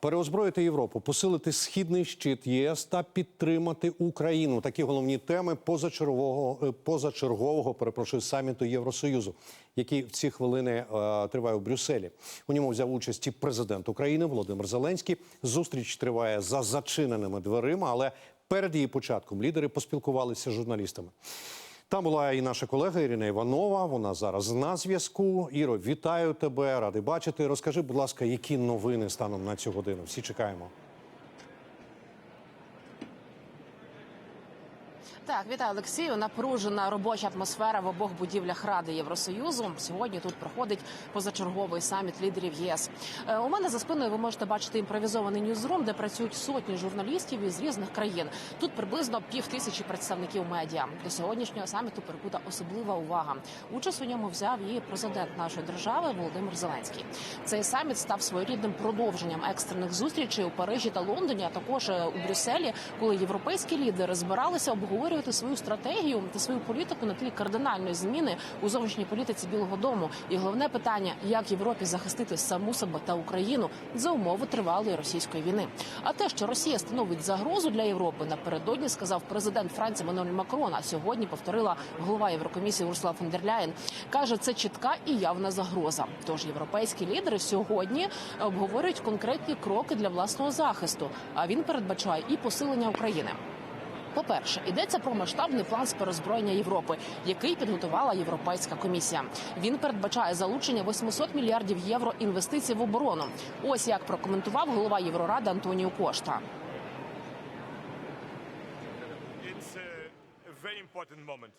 переозброїти Європу, посилити східний щит єС та підтримати Україну. Такі головні теми позачергового е, позачергового перепрошую саміту Євросоюзу, який в ці хвилини е, триває у Брюсселі. У ньому взяв участь і президент України Володимир Зеленський. Зустріч триває за зачиненими дверима, але перед її початком лідери поспілкувалися з журналістами. Там була і наша колега Ірина Іванова. Вона зараз на зв'язку. Іро, вітаю тебе, радий бачити. Розкажи, будь ласка, які новини станом на цю годину? Всі чекаємо. Так, вітаю Олексію. Напружена робоча атмосфера в обох будівлях Ради Євросоюзу. Сьогодні тут проходить позачерговий саміт лідерів ЄС. Е, У мене за спиною ви можете бачити імпровізований ньюзрум, де працюють сотні журналістів із різних країн. Тут приблизно пів тисячі представників медіа. До сьогоднішнього саміту прикута особлива увага. Участь у ньому взяв і президент нашої держави Володимир Зеленський. Цей саміт став своєрідним продовженням екстрених зустрічей у Парижі та Лондоні, а також е, у Брюсселі, коли європейські лідери збиралися обговорювати свою стратегію та свою політику на тлі кардинальної зміни у зовнішній політиці Білого Дому. І головне питання, як Європі захистити саму себе та Україну за умови тривалої російської війни. А те, що Росія становить загрозу для Європи, напередодні сказав президент Франції Мануель Макрон. А сьогодні повторила голова Єврокомісії Урсула фон каже, це чітка і явна загроза. Тож європейські лідери сьогодні обговорюють конкретні кроки для власного захисту. А він передбачає і посилення України. По-перше, йдеться про масштабний план з перезброєння Європи, який підготувала Європейська комісія. Він передбачає залучення 800 мільярдів євро інвестицій в оборону. Ось як прокоментував голова Євроради Антоніо Кошта.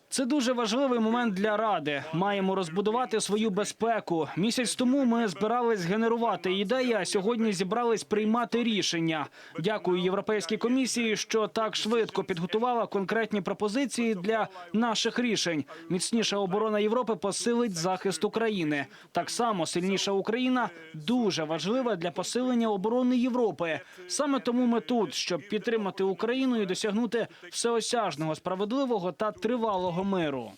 Це дуже важливий момент для ради. Маємо розбудувати свою безпеку. Місяць тому ми збирались генерувати ідеї, а сьогодні зібрались приймати рішення. Дякую Європейській комісії, що так швидко підготувала конкретні пропозиції для наших рішень. Міцніша оборона Європи посилить захист України. Так само сильніша Україна дуже важлива для посилення оборони Європи. Саме тому ми тут, щоб підтримати Україну і досягнути всеосяжного, справедливого та тривалого миру.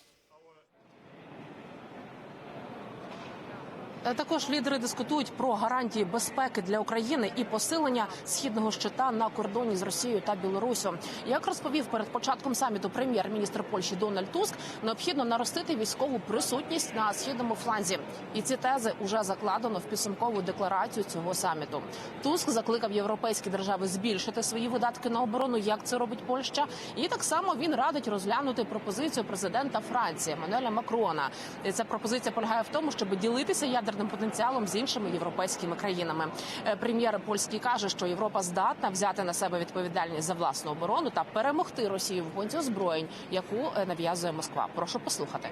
Також лідери дискутують про гарантії безпеки для України і посилення східного щита на кордоні з Росією та Білорусю. Як розповів перед початком саміту прем'єр-міністр Польщі Дональд Туск, необхідно наростити військову присутність на східному фланзі. І ці тези вже закладено в підсумкову декларацію цього саміту. Туск закликав європейські держави збільшити свої видатки на оборону, як це робить Польща. І так само він радить розглянути пропозицію президента Франції Мануеля Макрона. Ця пропозиція полягає в тому, щоб ділитися ядерним потенціалом з іншими європейськими країнами. Е, Прем'єр польський каже, що Європа здатна взяти на себе відповідальність за власну оборону та перемогти Росію в гонці озброєнь, яку е, нав'язує Москва. Прошу послухати.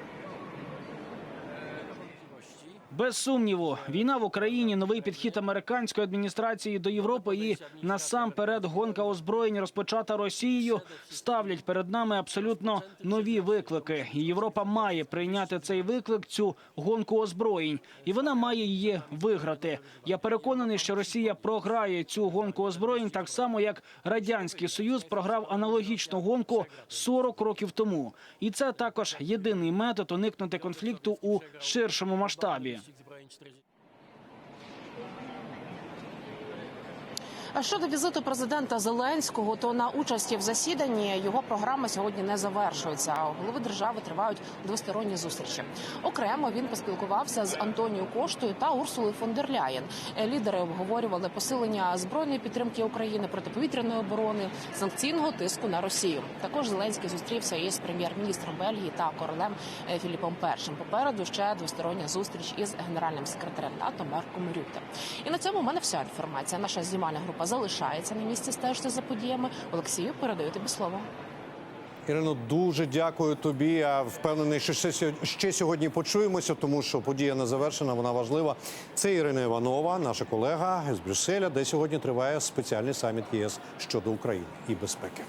Без сумніву, війна в Україні, новий підхід американської адміністрації до Європи і насамперед гонка озброєнь, розпочата Росією, ставлять перед нами абсолютно нові виклики. І Європа має прийняти цей виклик, цю гонку озброєнь, і вона має її виграти. Я переконаний, що Росія програє цю гонку озброєнь так само, як радянський союз програв аналогічну гонку 40 років тому. І це також єдиний метод уникнути конфлікту у ширшому масштабі. 4 А щодо візиту президента Зеленського, то на участі в засіданні його програма сьогодні не завершується. А голови держави тривають двосторонні зустрічі. Окремо він поспілкувався з Антоніо Коштою та Урсулою фон дер Ляєн. Е, Лідери обговорювали посилення збройної підтримки України, протиповітряної оборони, санкційного тиску на Росію. Також Зеленський зустрівся із прем'єр-міністром Бельгії та королем е, Філіпом І. Попереду ще двостороння зустріч із генеральним секретарем НАТО Марком Рютте. І на цьому у мене вся інформація. Наша знімальна група залишається на місці стежити за подіями. Олексію, передаю тобі слово. Ірино, дуже дякую тобі. Я впевнений, що ще сьогодні почуємося, тому що подія не завершена, вона важлива. Це Ірина Іванова, наша колега з Брюсселя, де сьогодні триває спеціальний саміт ЄС щодо України і безпеки.